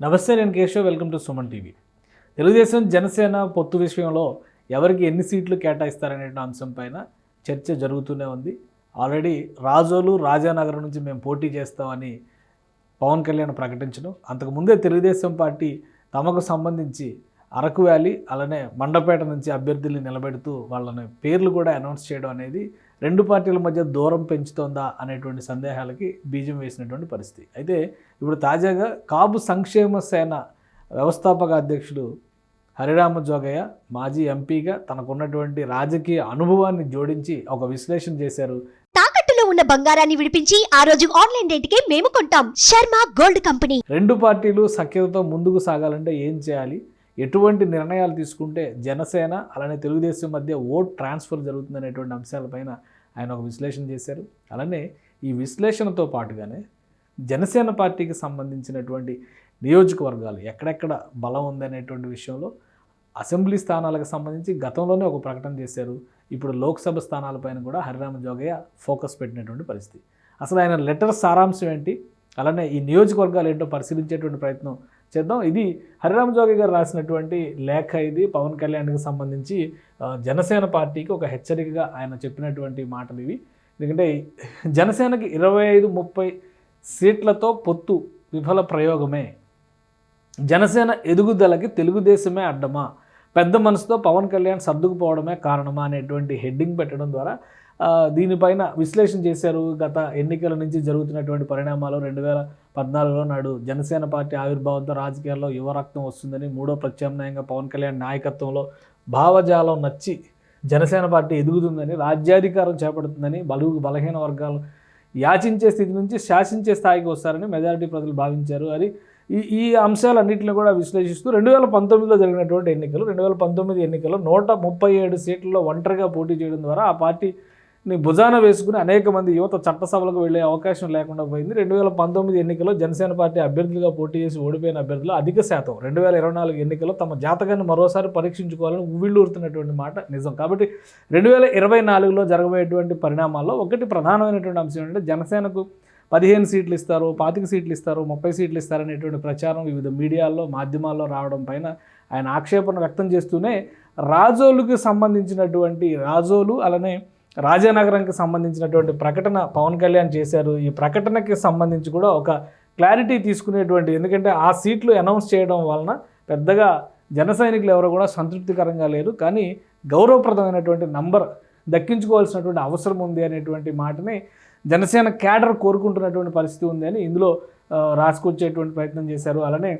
నమస్తే నేను Keshav. Welcome to Suman TV. Telugudesam Janasena పొత్తు విషయంలో ఎవరికి ఎన్ని సీట్లు కేటాయిస్తారనే అంశం పైన చర్చ జరుగుతూనే ఉంది. ఆల్రెడీ రాజోలు రాజానగరం నుంచి మేము పోటీ చేస్తామని పవన్ కళ్యాణ్ ప్రకటించడం అంతకుముందే తెలుగుదేశం పార్టీ తమకు సంబంధించి అరకు వ్యాలీ అలానే మండపేట నుంచి అభ్యర్థుల్ని నిలబెడుతూ వాళ్ళని పేర్లు కూడా అనౌన్స్ చేయడం అనేది రెండు పార్టీల మధ్య దూరం పెంచుతోందా అనేటువంటి సందేహాలకి బీజం వేసినటువంటి పరిస్థితి. అయితే ఇప్పుడు తాజాగా కాపు సంక్షేమ సేన వ్యవస్థాపక అధ్యక్షుడు హరిరామ జోగయ్య మాజీ ఎంపీగా తనకున్నటువంటి రాజకీయ అనుభవాన్ని జోడించి ఒక విశ్లేషణ చేశారు. తాకట్టులో ఉన్న బంగారాన్ని విడిపించి ఆ రోజు ఆన్లైన్ రేటుకే మేము కొంటాం. Sharma gold company. రెండు పార్టీలు సఖ్యతతో ముందుకు సాగాలంటే ఏం చేయాలి? ఎటువంటి నిర్ణయాలు తీసుకుంటే జనసేన అలానే తెలుగుదేశం మధ్య ఓట్ ట్రాన్స్ఫర్ జరుగుతుందనేటువంటి అంశాలపైన ఆయన ఒక విశ్లేషణ చేశారు. అలానే ఈ విశ్లేషణతో పాటుగానే జనసేన పార్టీకి సంబంధించినటువంటి నియోజకవర్గాలు ఎక్కడెక్కడ బలం ఉందనేటువంటి విషయంలో అసెంబ్లీ స్థానాలకు సంబంధించి గతంలోనే ఒక ప్రకటన చేశారు. ఇప్పుడు లోక్సభ స్థానాలపైన కూడా హరిరామ జోగయ్య ఫోకస్ పెట్టినటువంటి పరిస్థితి. అసలు ఆయన లెటర్ సారాంశం ఏంటి? అలానే ఈ నియోజకవర్గాలు ఏంటో పరిశీలించేటువంటి ప్రయత్నం చేద్దాం. ఇది హరిరామ జోగి గారు రాసినటువంటి లేఖ ఇది. పవన్ కళ్యాణ్కి సంబంధించి జనసేన పార్టీకి ఒక హెచ్చరికగా ఆయన చెప్పినటువంటి మాటలు ఇవి. ఎందుకంటే జనసేనకి ఇరవై ఐదు ముప్పై సీట్లతో పొత్తు విఫల ప్రయోగమే. జనసేన ఎదుగుదలకి తెలుగుదేశమే అడ్డమా? పెద్ద మనసుతో పవన్ కళ్యాణ్ సర్దుకుపోవడమే కారణమా? అనేటువంటి హెడ్డింగ్ పెట్టడం ద్వారా దీనిపైన విశ్లేషణ చేశారు గత ఎన్నికల నుంచి జరుగుతున్నటువంటి పరిణామాలు. రెండు వేల పద్నాలుగులో నాడు జనసేన పార్టీ ఆవిర్భావంతో రాజకీయాల్లో యువ రక్తం వస్తుందని మూడో ప్రత్యామ్నాయంగా పవన్ కళ్యాణ్ నాయకత్వంలో భావజాలం నచ్చి జనసేన పార్టీ ఎదుగుతుందని రాజ్యాధికారం చేపడుతుందని బలు బలహీన వర్గాలు యాచించే స్థితి నుంచి శాసించే స్థాయికి వస్తారని మెజారిటీ ప్రజలు భావించారు. అది ఈ ఈ అంశాలన్నింటిని కూడా విశ్లేషిస్తూ రెండు వేల పంతొమ్మిదిలో జరిగినటువంటి ఎన్నికలు రెండు వేల పంతొమ్మిది ఎన్నికల్లో నూట ముప్పై ఏడు సీట్లలో ఒంటరిగా పోటీ చేయడం ద్వారా ఆ పార్టీ పార్టీని భుజాన వేసుకుని అనేక మంది యువత చట్టసభలకు వెళ్ళే అవకాశం లేకుండా పోయింది. రెండు వేల పంతొమ్మిది ఎన్నికల్లో జనసేన పార్టీ అభ్యర్థులుగా పోటీ చేసి ఓడిపోయిన అభ్యర్థులు అధిక శాతం. రెండు వేల ఇరవై నాలుగు ఎన్నికల్లో తమ జాతకాన్ని మరోసారి పరీక్షించుకోవాలని ఉవ్విళ్ళూరుతున్నటువంటి మాట నిజం. కాబట్టి రెండు వేల ఇరవై నాలుగులో జరగబోయేటువంటి పరిణామాల్లో ఒకటి ప్రధానమైనటువంటి అంశం ఏంటంటే జనసేనకు పదిహేను సీట్లు ఇస్తారు పాతిక సీట్లు ఇస్తారు ముప్పై సీట్లు ఇస్తారు అనేటువంటి ప్రచారం వివిధ మీడియాల్లో మాధ్యమాల్లో రావడం పైన ఆయన ఆక్షేపణ వ్యక్తం చేస్తూనే రాజోలుకి సంబంధించినటువంటి రాజోలు అలానే రాజానగరంకి సంబంధించినటువంటి ప్రకటన పవన్ కళ్యాణ్ చేశారు. ఈ ప్రకటనకి సంబంధించి కూడా ఒక క్లారిటీ తీసుకునేటువంటి ఎందుకంటే ఆ సీట్లు అనౌన్స్ చేయడం వలన పెద్దగా జన సైనికులు ఎవరు కూడా సంతృప్తికరంగా లేరు. కానీ గౌరవప్రదమైనటువంటి నంబర్ దక్కించుకోవాల్సినటువంటి అవసరం ఉంది అనేటువంటి మాటని జనసేన క్యాడర్ కోరుకుంటున్నటువంటి పరిస్థితి ఉంది అని ఇందులో రాసుకొచ్చేటువంటి ప్రయత్నం చేశారు. అలానే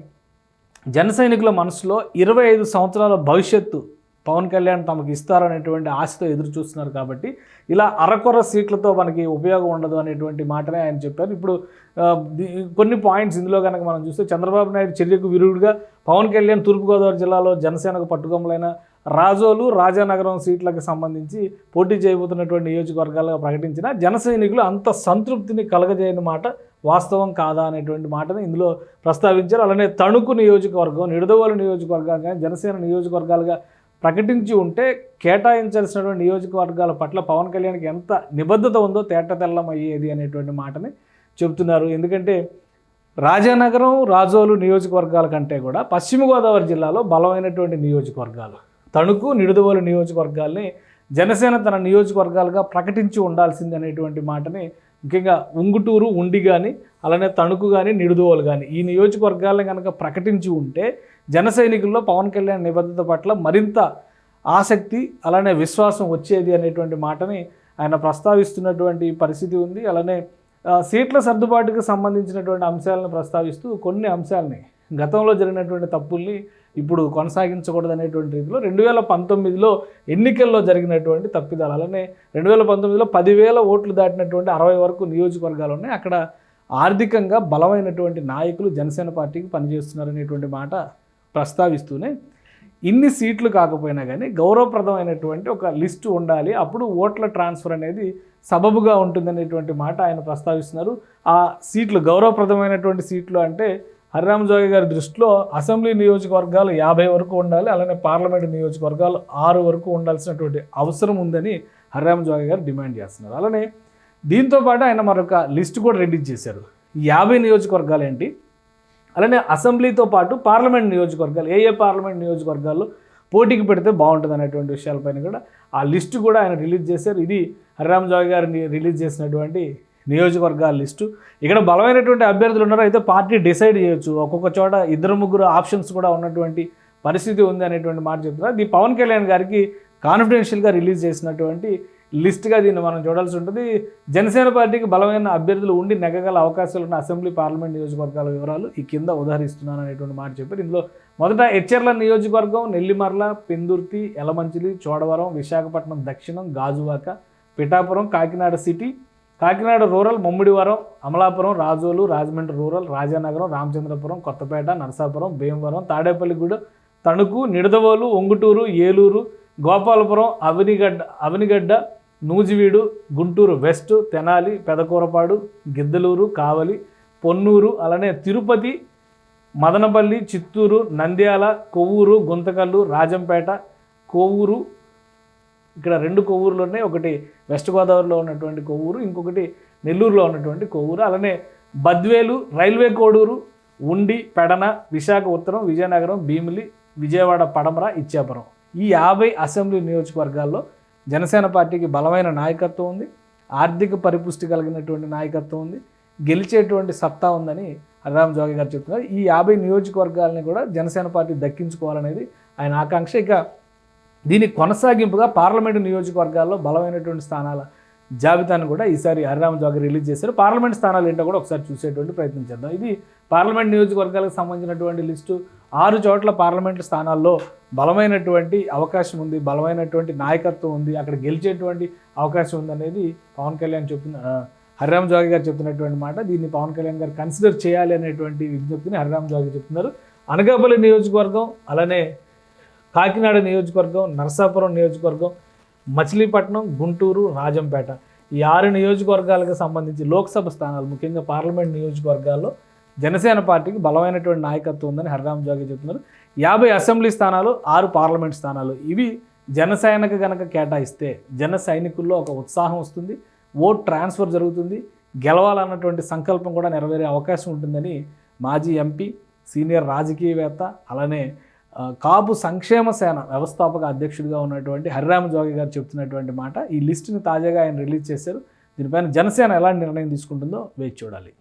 జన సైనికుల మనసులో ఇరవై ఐదు సంవత్సరాల భవిష్యత్తు పవన్ కళ్యాణ్ తమకు ఇస్తారనేటువంటి ఆశతో ఎదురు చూస్తున్నారు కాబట్టి ఇలా అరకొర సీట్లతో మనకి ఉపయోగం ఉండదు అనేటువంటి మాటనే ఆయన చెప్పారు. ఇప్పుడు కొన్ని పాయింట్స్ ఇందులో కనుక మనం చూస్తే చంద్రబాబు నాయుడు చర్యకు విరుగుడుగా పవన్ కళ్యాణ్ తూర్పుగోదావరి జిల్లాలో జనసేనకు పట్టుకొమ్మలైన రాజోలు రాజానగరం సీట్లకు సంబంధించి పోటీ చేయబోతున్నటువంటి నియోజకవర్గాలుగా ప్రకటించిన జనసైనికులు అంత సంతృప్తిని కలగజేయని మాట వాస్తవం కాదా అనేటువంటి మాటని ఇందులో ప్రస్తావించారు. అలానే తణుకు నియోజకవర్గం నిడదవోలు నియోజకవర్గంగా జనసేన నియోజకవర్గాలుగా ప్రకటించి ఉంటే కేటాయించాల్సినటువంటి నియోజకవర్గాల పట్ల పవన్ కళ్యాణ్కి ఎంత నిబద్ధత ఉందో తేట తెల్లం అయ్యేది అనేటువంటి మాటని చెబుతున్నారు. ఎందుకంటే రాజానగరం రాజోలు నియోజకవర్గాల కంటే కూడా పశ్చిమ గోదావరి జిల్లాలో బలమైనటువంటి నియోజకవర్గాలు తణుకు నిడుదవోలు నియోజకవర్గాల్ని జనసేన తన నియోజకవర్గాలుగా ప్రకటించి ఉండాల్సింది అనేటువంటి మాటని ముఖ్యంగా ఉంగుటూరు ఉండి కానీ అలానే తణుకు కానీ నిడుదోలు కానీ ఈ నియోజకవర్గాలను కనుక ప్రకటించి ఉంటే జన సైనికుల్లో పవన్ కళ్యాణ్ నిబద్ధత పట్ల మరింత ఆసక్తి అలానే విశ్వాసం వచ్చేది అనేటువంటి మాటని ఆయన ప్రస్తావిస్తున్నటువంటి పరిస్థితి ఉంది. అలానే సీట్ల సర్దుబాటుకు సంబంధించినటువంటి అంశాలను ప్రస్తావిస్తూ కొన్ని అంశాలని గతంలో జరిగినటువంటి తప్పుల్ని ఇప్పుడు కొనసాగించకూడదనేటువంటి రీతిలో రెండు వేల పంతొమ్మిదిలో ఎన్నికల్లో జరిగినటువంటి తప్పిదాలు అలానే రెండు వేల పంతొమ్మిదిలో పదివేల ఓట్లు దాటినటువంటి అరవై వరకు నియోజకవర్గాలు ఉన్నాయి. అక్కడ ఆర్థికంగా బలమైనటువంటి నాయకులు జనసేన పార్టీకి పనిచేస్తున్నారనేటువంటి మాట ప్రస్తావిస్తూనే ఇన్ని సీట్లు కాకపోయినా కానీ గౌరవప్రదమైనటువంటి ఒక లిస్టు ఉండాలి. అప్పుడు ఓట్ల ట్రాన్స్ఫర్ అనేది సబబుగా ఉంటుందనేటువంటి మాట ఆయన ప్రస్తావిస్తున్నారు. ఆ సీట్లు గౌరవప్రదమైనటువంటి సీట్లు అంటే హరిరామ జోగి గారి దృష్టిలో అసెంబ్లీ నియోజకవర్గాలు యాభై వరకు ఉండాలి అలానే పార్లమెంటు నియోజకవర్గాలు ఆరు వరకు ఉండాల్సినటువంటి అవసరం ఉందని హరిరామ జోగి గారు డిమాండ్ చేస్తున్నారు. అలానే దీంతో పాటు ఆయన మరొక లిస్ట్ కూడా రెడీ చేశారు. యాభై నియోజకవర్గాలు ఏంటి? అలానే అసెంబ్లీతో పాటు పార్లమెంట్ నియోజకవర్గాలు ఏ ఏ పార్లమెంట్ నియోజకవర్గాల్లో పోటీకి పెడితే బాగుంటుంది అనేటువంటి విషయాలపైన కూడా ఆ లిస్టు కూడా ఆయన రిలీజ్ చేశారు. ఇది హరిరామ్ జాయ్ గారిని రిలీజ్ చేసినటువంటి నియోజకవర్గాల లిస్టు. ఇక్కడ బలమైనటువంటి అభ్యర్థులు ఉన్నారు? అయితే పార్టీ డిసైడ్ చేయొచ్చు. ఒక్కొక్క చోట ఇద్దరు ముగ్గురు ఆప్షన్స్ కూడా ఉన్నటువంటి పరిస్థితి ఉంది అనేటువంటి మాట చెప్తున్నారు. ఇది పవన్ కళ్యాణ్ గారికి కాన్ఫిడెన్షియల్గా రిలీజ్ చేసినటువంటి లిస్ట్గా దీన్ని మనం చూడాల్సి ఉంటుంది. జనసేన పార్టీకి బలమైన అభ్యర్థులు ఉండి నెగ్గగల అవకాశాలు ఉన్న అసెంబ్లీ పార్లమెంట్ నియోజకవర్గాల వివరాలు ఈ కింద ఉదహరిస్తున్నాను అనేటువంటి మాట చెప్పారు. ఇందులో మొదట హెచ్ఎర్ల నియోజకవర్గం నెల్లిమర్ల పెందుర్తి ఎలమంచిలి చోడవరం విశాఖపట్నం దక్షిణం Gajuwaka Pithapuram Kakinada city Kakinada rural Mummidivaram Amalapuram Razole Rajahmundry rural Rajanagaram Ramachandrapuram Kothapeta Narasapuram Bhimavaram Tadepalligudem Tanuku Nidadavolu Unguturu Eluru Gopalapuram Avanigadda Avanigadda Nuzvid Guntur west Tenali Pedakurapadu Giddalur Kavali Ponnur అలానే తిరుపతి మదనపల్లి చిత్తూరు నంద్యాల కొవ్వూరు గుంతకల్లు రాజంపేట కోవూరు ఇక్కడ రెండు కొవ్వూరులు ఉన్నాయి. ఒకటి west గోదావరిలో ఉన్నటువంటి కొవ్వూరు ఇంకొకటి నెల్లూరులో ఉన్నటువంటి కొవ్వూరు. అలానే బద్వేలు రైల్వే కోడూరు ఉండి పెడన విశాఖ ఉత్తరం విజయనగరం భీమిలి విజయవాడ పడమర ఇచ్చాపురం. ఈ యాభై అసెంబ్లీ నియోజకవర్గాల్లో జనసేన పార్టీకి బలమైన నాయకత్వం ఉంది. ఆర్థిక పరిపుష్టి కలిగినటువంటి నాయకత్వం ఉంది. గెలిచేటువంటి సత్తా ఉందని హరిరామ్ జోగి గారు చెప్తున్నారు. ఈ యాభై నియోజకవర్గాలని కూడా జనసేన పార్టీ దక్కించుకోవాలనేది ఆయన ఆకాంక్ష. ఇక దీని కొనసాగింపుగా పార్లమెంటు నియోజకవర్గాల్లో బలమైనటువంటి స్థానాల జాబితాను కూడా ఈసారి హరిరామ్ జోగి రిలీజ్ చేశారు. పార్లమెంట్ స్థానాలు ఏంటో కూడా ఒకసారి చూసేటువంటి ప్రయత్నం చేద్దాం. ఇది పార్లమెంట్ నియోజకవర్గాలకు సంబంధించినటువంటి లిస్టు. ఆరు చోట్ల పార్లమెంట్ స్థానాల్లో బలమైనటువంటి అవకాశం ఉంది బలమైనటువంటి నాయకత్వం ఉంది అక్కడ గెలిచేటువంటి అవకాశం ఉంది అనేది పవన్ కళ్యాణ్ చెప్తున్న హరిరామ్ జోగి గారు చెప్తున్నటువంటి మాట. దీన్ని పవన్ కళ్యాణ్ గారు కన్సిడర్ చేయాలి అనేటువంటి విజ్ఞప్తిని హరిరామ్ జోగి చెప్తున్నారు. అనకాపల్లి నియోజకవర్గం అలానే కాకినాడ నియోజకవర్గం నరసాపురం నియోజకవర్గం మచిలీపట్నం గుంటూరు రాజంపేట. ఈ ఆరు నియోజకవర్గాలకు సంబంధించి లోక్సభ స్థానాలు ముఖ్యంగా పార్లమెంట్ నియోజకవర్గాల్లో జనసేన పార్టీకి బలమైనటువంటి నాయకత్వం ఉందని హరిరామ్ జోగి చెప్తున్నారు. యాభై అసెంబ్లీ స్థానాలు ఆరు పార్లమెంట్ స్థానాలు. ఇవి జనసేనకు గనక కేటాయిస్తే జన సైనికుల్లో ఒక ఉత్సాహం వస్తుంది ఓట్ ట్రాన్స్ఫర్ జరుగుతుంది గెలవాలన్నటువంటి సంకల్పం కూడా నెరవేరే అవకాశం ఉంటుందని మాజీ ఎంపీ సీనియర్ రాజకీయవేత్త అలానే కాపు సంక్షేమ సేన వ్యవస్థాపక అధ్యక్షుడిగా ఉన్నటువంటి హరిరామ జోగి గారు చెప్తున్నటువంటి మాట ఈ లిస్టుని తాజాగా ఆయన రిలీజ్ చేశారు. దీనిపైన జనసేన ఎలాంటి నిర్ణయం తీసుకుంటుందో వేచి చూడాలి.